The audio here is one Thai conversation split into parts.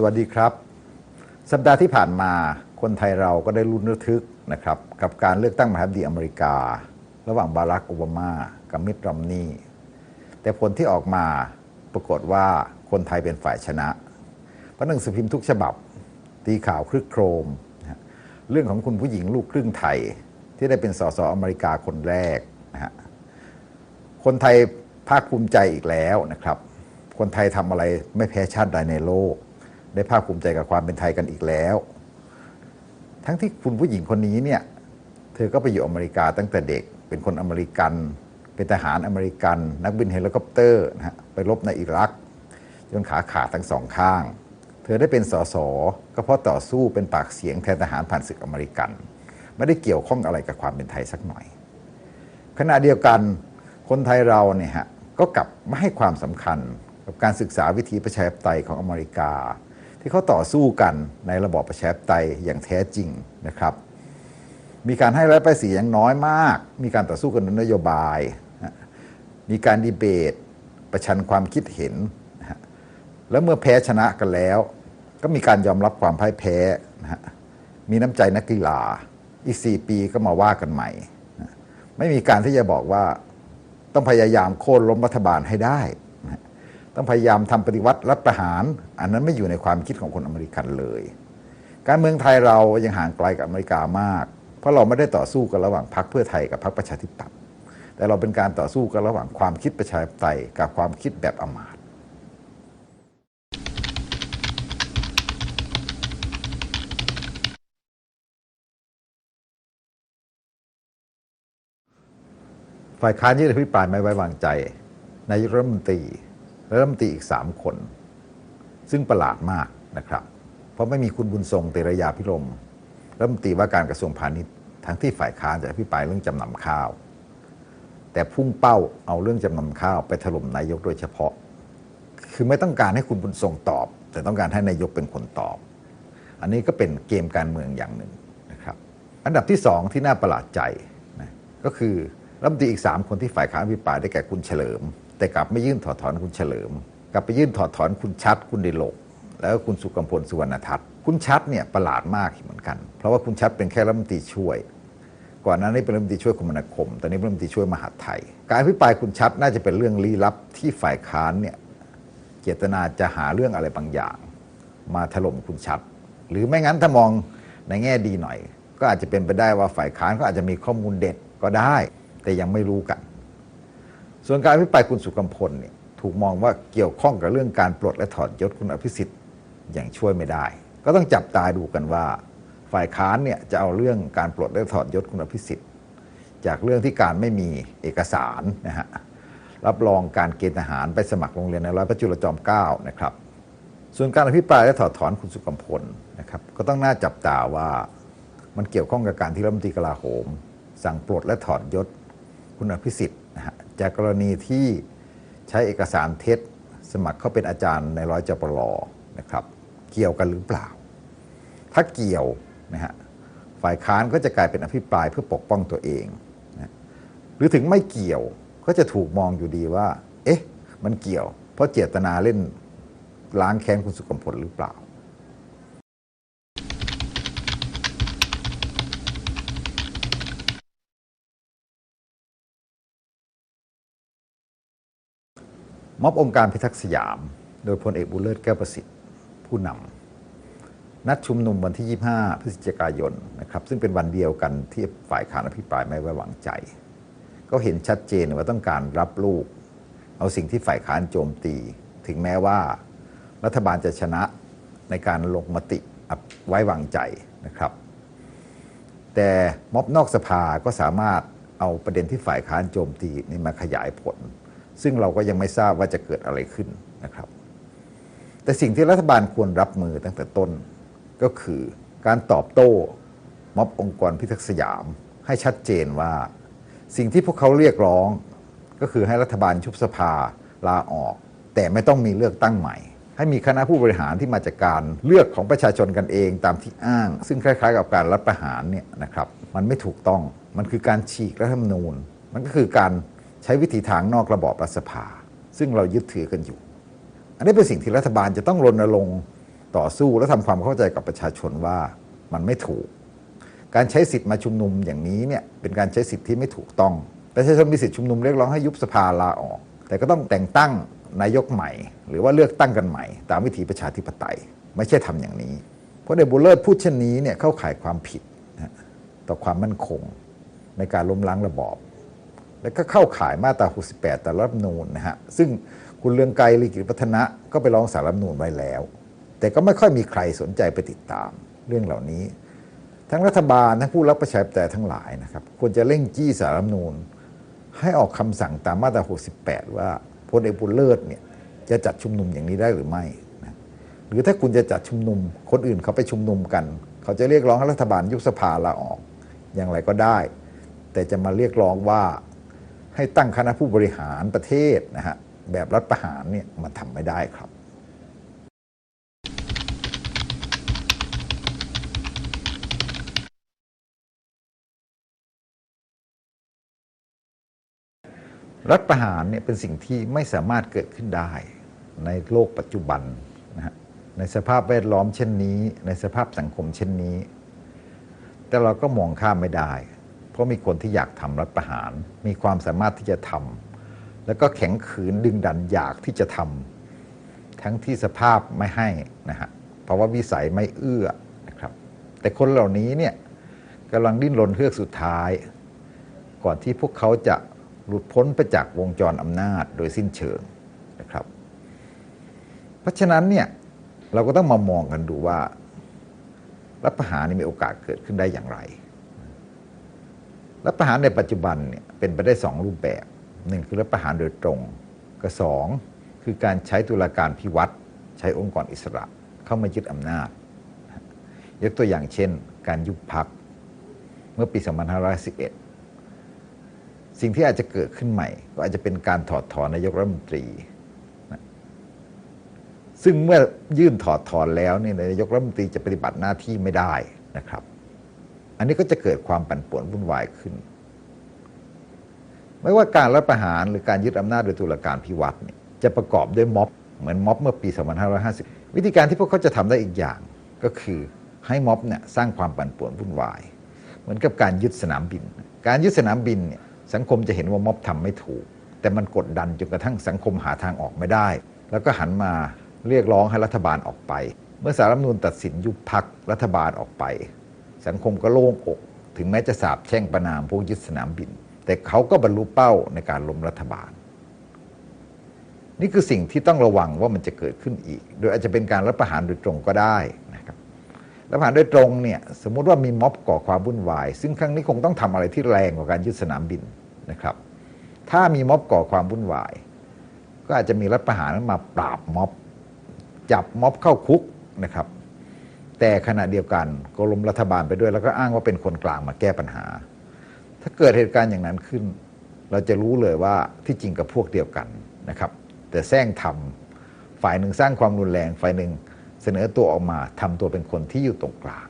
สวัสดีครับ สัปดาห์ที่ผ่านมาคนไทยเราก็ได้ลุ้นระทึกนะครับกับการเลือกตั้งมหาธิบดีอเมริกา ระหว่างบารักโอบามา กับมิตรรอมนีแต่ผลที่ออกมาปรากฏว่าคนไทยเป็นฝ่ายชนะเพราะหนังสือพิมพ์ทุกฉบับ ตีข่าวครึกโครมนะฮะเรื่องของคุณผู้หญิงลูกครึ่งไทย ที่ได้เป็นสสอเมริกาคนแรกนะฮะคนไทยภาคภูมิใจอีกแล้วนะครับ คนไทยทำอะไรไม่แพ้ชาติใดในโลก ได้ภาคภูมิใจกับความเป็นไทยกันอีกแล้ว ทั้งที่คุณผู้หญิงคนนี้เนี่ยเธอก็ไปอยู่อเมริกาตั้งแต่เด็ก เป็นคนอเมริกัน เป็นทหารอเมริกัน นักบินเฮลิคอปเตอร์นะฮะไปรบในอิรักจนขาขาดทั้งสองข้าง เธอได้เป็นสสก็เพราะต่อสู้เป็นปากเสียงแทนทหารผ่านศึกอเมริกัน ไม่ได้เกี่ยวข้องอะไรกับความเป็นไทยสักหน่อย ขณะเดียวกันคนไทยเราเนี่ยฮะก็กลับไม่ให้ความสำคัญกับการศึกษาวิธีประชาธิปไตยของอเมริกา ที่เขาต่อสู้กันในระบอบประชาธิปไตยอย่างแท้จริงนะครับ มีการให้รัฐภาษีอย่างน้อยมาก มีการต่อสู้กันในนโยบาย มีการดีเบต ประชันความคิดเห็น แล้วเมื่อแพ้ชนะกันแล้ว ก็มีการยอมรับความพ่ายแพ้นะฮะมีน้ำใจนักกีฬา อีก 4 ปีก็มาว่ากันใหม่ ไม่มีการที่จะบอกว่าต้องพยายามโค่นล้มรัฐบาลให้ได้ ต้องพยายามทำปฏิวัติรัฐประหาร อันนั้นไม่อยู่ในความคิดของคนอเมริกันเลย การเมืองไทยเรายังห่างไกลกับอเมริกามาก เพราะเราไม่ได้ต่อสู้กันระหว่างพรรคเพื่อไทยกับพรรคประชาธิปัตย์แต่เราเป็นการต่อสู้กันระหว่างความคิดประชาธิปไตยกับความคิดแบบอมาตยฝ่ายค้านยื่นอภิปรายไม่ไว้วางใจนายกรัฐมนตรี รัฐมนตรีอีกสามคน ซึ่งประหลาดมากนะครับ เพราะไม่มีคุณบุญทรงเตระยาพิรมรัฐมนตรีว่าการกระทรวงพาณิชย์ทั้งที่ฝ่ายค้านจะอภิปรายเรื่องจำนำข้าว แต่พุ่งเป้าเอาเรื่องจำนำข้าวไปถล่มนายกโดยเฉพาะ คือไม่ต้องการให้คุณบุญทรงตอบ แต่ต้องการให้นายกเป็นคนตอบ อันนี้ก็เป็นเกมการเมืองอย่างหนึ่งนะครับ อันดับที่สองที่น่าประหลาดใจนะก็คือรัฐมนตรีอีก 3 คนที่ฝ่ายค้านอภิปรายได้แก่คุณเฉลิม แต่กลับไม่ยื่นถอดถอนคุณเฉลิม กลับไปยื่นถอดถอนคุณชัด คุณดิโลก แล้วก็คุณสุกัมพลสุวรรณทัศน์คุณชัดเนี่ยประหลาดมากเหมือนกัน เพราะว่าคุณชัดเป็นแค่รัฐมนตรีช่วย ก่อนหน้านี้เป็นรัฐมนตรีช่วยคมนาคม ตอนนี้เป็นรัฐมนตรีช่วยมหาดไทย การอภิปรายคุณชัดน่าจะเป็นเรื่องลี้ลับที่ฝ่ายค้านเนี่ยเจตนาจะหาเรื่องอะไรบางอย่าง มาถล่มคุณชัด หรือไม่งั้นถ้ามองในแง่ดีหน่อย ก็อาจจะเป็นไปได้ว่าฝ่ายค้านก็อาจจะมีข้อมูลเด็ดก็ได้ แต่ยังไม่รู้กัน ส่วนการอภิปรายคุณสุกัมพลเนี่ยถูกมองว่าเกี่ยวข้องกับเรื่องการปลดและถอดยศคุณอภิสิทธิ์อย่างช่วยไม่ได้ ก็ต้องจับตาดูกันว่า ฝ่ายค้านเนี่ยจะเอาเรื่องการปลดและถอดยศคุณอภิสิทธิ์ จากเรื่องที่การไม่มีเอกสารนะฮะรับรองการเกณฑ์ทหารไปสมัครโรงเรียนในร้อยพระจุลจอมเกล้านะครับ ส่วนการอภิปรายและถอดถอนคุณสุกัมพลนะครับก็ต้องน่าจับตาว่ามันเกี่ยวข้องกับการที่รัฐมนตรีกลาโหม สั่งปลดและถอดยศคุณอภิสิทธิ์ นะฮะจากกรณีที่ใช้เอกสารเท็จ สมัครเข้าเป็นอาจารย์ในร้อยจปรนะครับ เกี่ยวกันหรือเปล่า ถ้าเกี่ยวนะฮะฝ่ายค้านก็จะกลายเป็นอภิปรายเพื่อปกป้องตัวเองนะหรือถึงไม่เกี่ยวก็จะถูกมองอยู่ดีว่า เอ๊ะ มันเกี่ยว เพราะเจตนาเล่นล้างแค้นคุณสุกมพลหรือเปล่า ม็อบองค์การพิทักษ์สยาม โดยพลเอกบุญเลิศแก้วประสิทธิ์ผู้นำนัดชุมนุมวันที่ 25 พฤศจิกายนนะครับซึ่งเป็นวันเดียวกันที่ฝ่ายค้านอภิปรายไม่ไว้วางใจ ก็เห็นชัดเจนว่าต้องการรับลูก เอาสิ่งที่ฝ่ายค้านโจมตี ถึงแม้ว่ารัฐบาลจะชนะในการลงมติไว้วางใจนะครับ แต่ม็อบนอกสภาก็สามารถเอาประเด็นที่ฝ่ายค้านโจมตีนี่มาขยายผล ซึ่งเราก็ยังไม่ทราบว่าจะเกิดอะไรขึ้นนะครับ แต่สิ่งที่รัฐบาลควรรับมือตั้งแต่ต้นก็คือการตอบโต้ม็อบองค์กรพิทักษ์สยาม ให้ชัดเจนว่า สิ่งที่พวกเขาเรียกร้อง ก็คือให้รัฐบาลชุบสภาลาออก แต่ไม่ต้องมีเลือกตั้งใหม่ ให้มีคณะผู้บริหารที่มาจากการเลือกของประชาชนกันเองตามที่อ้าง ซึ่งคล้ายๆ กับการรัฐประหารเนี่ยนะครับ มันไม่ถูกต้องมันคือการฉีกรัฐธรรมนูญ มันก็คือการ ใช้วิธีทางนอกระบอบรัฐสภา ซึ่งเรายึดถือกันอยู่ อันนี้เป็นสิ่งที่รัฐบาลจะต้องรณรงค์ต่อสู้และทำความเข้าใจกับประชาชนว่ามันไม่ถูก การใช้สิทธิ์มาชุมนุมอย่างนี้เนี่ยเป็นการใช้สิทธิ์ที่ไม่ถูกต้องประชาชนมีสิทธิชุมนุมเรียกร้องให้ยุบสภาลาออก แต่ก็ต้องแต่งตั้งนายกใหม่ หรือว่าเลือกตั้งกันใหม่ ตามวิถีประชาธิปไตย ไม่ใช่ทำอย่างนี้ เพราะในบุลเลอร์พูดเช่นนี้เนี่ยเข้าข่ายความผิดต่อความมั่นคง ในการล้มล้างระบอบ แล้วก็เข้าข่ายมาตรา 68 แต่รัฐมนูญนะฮะซึ่งคุณเลืองไกรลีกิจพัฒนะก็ไปร้องสารรัฐมนูญไว้แล้ว แต่ก็ไม่ค่อยมีใครสนใจไปติดตามเรื่องเหล่านี้ ทั้งรัฐบาลทั้งผู้รับประชาธิปไตยทั้งหลายนะครับควรจะเร่งจี้สารรัฐมนูญให้ออกคำสั่งตามมาตรา 68 ว่าพลเอกบุญเลิศเนี่ยจะจัดชุมนุมอย่างนี้ได้หรือไม่นะหรือถ้าคุณจะจัดชุมนุม คนอื่นเขาไปชุมนุมกัน เขาจะเรียกร้องให้รัฐบาลยุบสภาลาออก อย่างไรก็ได้ แต่จะมาเรียกร้องว่า ให้ตั้งคณะผู้บริหารประเทศนะฮะแบบรัฐประหารเนี่ยมันทำไม่ได้ครับรัฐประหารเนี่ยเป็นสิ่งที่ไม่สามารถเกิดขึ้นได้ในโลกปัจจุบันนะฮะในสภาพแวดล้อมเช่นนี้ ในสภาพสังคมเช่นนี้ แต่เราก็มองข้ามไม่ได้ ราะมีคนที่อยากทำรัฐประหาร มีความสามารถที่จะทำแล้วก็แข็งขืนดึงดันอยากที่จะทำทั้งที่สภาพไม่ให้นะฮะเพราะว่าวิสัยไม่เอื้อนะครับ แต่คนเหล่านี้เนี่ยกำลังดิ้นรนเฮือกสุดท้าย ก่อนที่พวกเขาจะหลุดพ้นไปจากวงจรอำนาจโดยสิ้นเชิงนะครับ เพราะฉะนั้นเนี่ยเราก็ต้องมามองกันดูว่า รัฐประหารนี่มีโอกาสเกิดขึ้นได้อย่างไร รัฐประหารในปัจจุบันเนี่ยเป็นไปได้สองรูปแบบหนึ่งคือรัฐประหารโดยตรงกับสองคือการใช้ตุลาการพิวัตรใช้องค์กรอิสระเข้ามายึดอำนาจ ยกตัวอย่างเช่น การยุบพักเมื่อปี 2511 สิ่งที่อาจจะเกิดขึ้นใหม่ ก็อาจจะเป็นการถอดถอนนายกรัฐมนตรี ซึ่งเมื่อยื่นถอดถอนแล้วเนี่ยนายกรัฐมนตรีจะปฏิบัติหน้าที่ไม่ได้นะครับ อันนี้ก็จะเกิดความปั่นป่วนวุ่นวายขึ้น ไม่ว่าการรัฐประหารหรือการยึดอำนาจโดยตุลาการพิวัตรเนี่ยจะประกอบด้วยม็อบเหมือนม็อบเมื่อปี 2550 วิธีการที่พวกเขาจะทำได้อีกอย่างก็คือให้ม็อบเนี่ยสร้างความปั่นป่วนวุ่นวาย เหมือนกับการยึดสนามบิน การยึดสนามบินเนี่ยสังคมจะเห็นว่าม็อบทำไม่ถูก แต่มันกดดันจนกระทั่งสังคมหาทางออกไม่ได้ แล้วก็หันมาเรียกร้องให้รัฐบาลออกไป เมื่อสารรัฐมนูญตัดสินยุบพักรัฐบาลออกไป สังคมก็โล่งอก ถึงแม้จะสาบแช่งประนามพวกยึดสนามบิน แต่เขาก็บรรลุเป้าในการล้มรัฐบาล นี่คือสิ่งที่ต้องระวังว่ามันจะเกิดขึ้นอีก โดยอาจจะเป็นการรัฐประหารโดยตรงก็ได้นะครับรัฐประหารโดยตรงเนี่ยสมมุติว่ามีม็อบก่อความวุ่นวาย ซึ่งครั้งนี้คงต้องทำอะไรที่แรงกว่าการยึดสนามบินนะครับ ถ้ามีม็อบก่อความวุ่นวาย ก็อาจจะมีรัฐประหารมาปราบม็อบจับม็อบเข้าคุกนะครับ แต่ขณะเดียวกันก็ล้มรัฐบาลไปด้วย แล้วก็อ้างว่าเป็นคนกลางมาแก้ปัญหา ถ้าเกิดเหตุการณ์อย่างนั้นขึ้น เราจะรู้เลยว่าที่จริงกับพวกเดียวกันนะครับ แต่แซงทำฝ่ายหนึ่งสร้างความรุนแรง ฝ่ายหนึ่งเสนอตัวออกมาทำตัวเป็นคนที่อยู่ตรงกลาง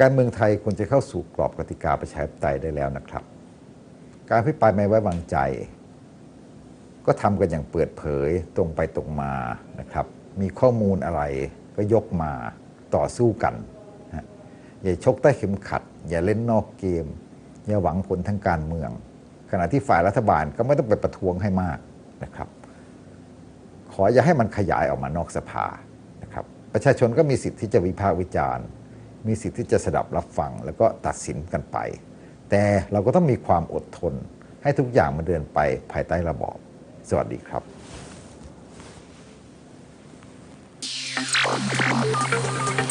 การเมืองไทยควรจะเข้าสู่กรอบกติกาประชาธิปไตยได้แล้วนะครับ การพิปรายไม่ไว้วางใจ ก็ทำกันอย่างเปิดเผยตรงไปตรงมานะครับ มีข้อมูลอะไรก็ยกมาต่อสู้กัน อย่าชกใต้เข็มขัด อย่าเล่นนอกเกม อย่าหวังผลทางการเมือง ขณะที่ฝ่ายรัฐบาลก็ไม่ต้องไปประท้วงให้มากนะครับ ขออย่าให้มันขยายออกมานอกสภานะครับ ประชาชนก็มีสิทธิ์ที่จะวิพากษ์วิจารณ์ มีสิทธิ์ที่จะสดับรับฟังแล้วก็ตัดสินกันไป แต่เราก็ต้องมีความอดทน ให้ทุกอย่างมันเดินไปภายใต้ระบอบ สวัสดีครับ Thank